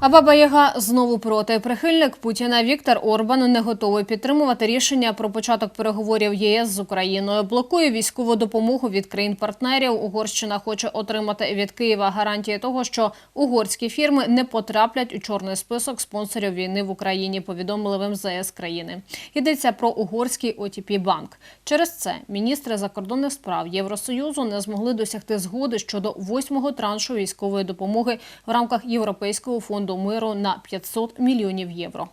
А Баба знову проти. Прихильник Путіна Віктор Орбан не готовий підтримувати рішення про початок переговорів ЄС з Україною. Блокує військову допомогу від країн-партнерів. Угорщина хоче отримати від Києва гарантії того, що угорські фірми не потраплять у чорний список спонсорів війни в Україні. Повідомили в МЗС країни. Йдеться про угорський ОТП банк. Через це міністри закордонних справ Євросоюзу не змогли досягти згоди щодо восьмого траншу військової допомоги в рамках Європейського фонду миру на 500 мільйонів євро.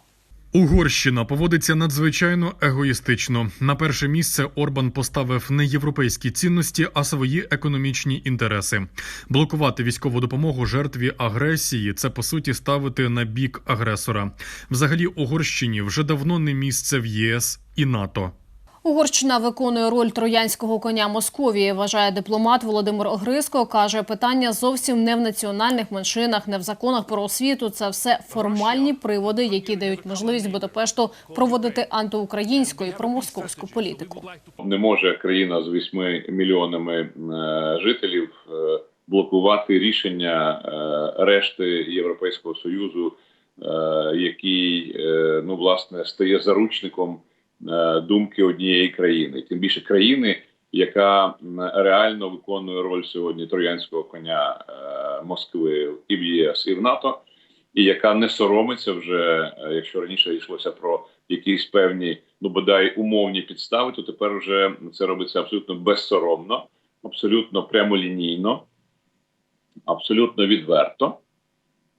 Угорщина поводиться надзвичайно егоїстично. На перше місце Орбан поставив не європейські цінності, а свої економічні інтереси. Блокувати військову допомогу жертві агресії це по суті ставити на бік агресора. Взагалі, Угорщині вже давно не місце в ЄС і НАТО. Угорщина виконує роль троянського коня Московії, вважає дипломат Володимир Огриско. Каже, питання зовсім не в національних меншинах, не в законах про освіту. Це все формальні приводи, які дають можливість Будапешту проводити антиукраїнську і промосковську політику. Не може країна з 8 мільйонами е, жителів е, блокувати рішення е, решти Європейського союзу, який ну власне стає заручником думки однієї країни, тим більше країни, яка реально виконує роль сьогодні троянського коня е, Москви і в ЄС, і в НАТО, і яка не соромиться вже, е, якщо раніше йшлося про якісь певні, ну бодай умовні підстави, то тепер вже це робиться абсолютно безсоромно, абсолютно прямолінійно, абсолютно відверто.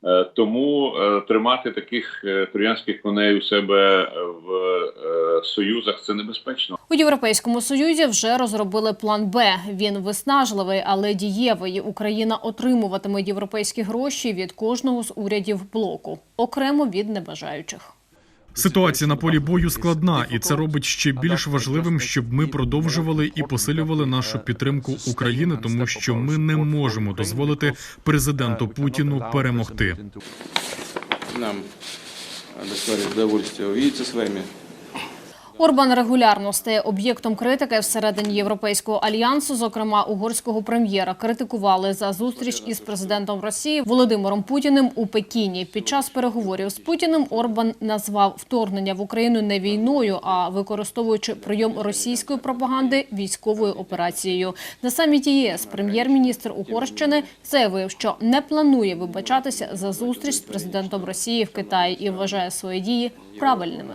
Е, Тому е, тримати таких е, троянських коней у себе в союзах це небезпечно. У Європейському Союзі вже розробили план Б. Він виснажливий, але дієвий. Україна отримуватиме європейські гроші від кожного з урядів блоку, окремо від небажаючих. Ситуація на полі бою складна, і це робить ще більш важливим, щоб ми продовжували і посилювали нашу підтримку України, тому що ми не можемо дозволити президенту Путіну перемогти. Нам доставить удовольствие увидеться з вами. Орбан регулярно стає об'єктом критики всередині Європейського альянсу. Зокрема, угорського прем'єра критикували за зустріч із президентом Росії Володимиром Путіним у Пекіні. Під час переговорів з Путіним Орбан назвав вторгнення в Україну не війною, а використовуючи прийом російської пропаганди військовою операцією. На саміті ЄС прем'єр-міністр Угорщини заявив, що не планує вибачатися за зустріч з президентом Росії в Китаї і вважає свої дії правильними.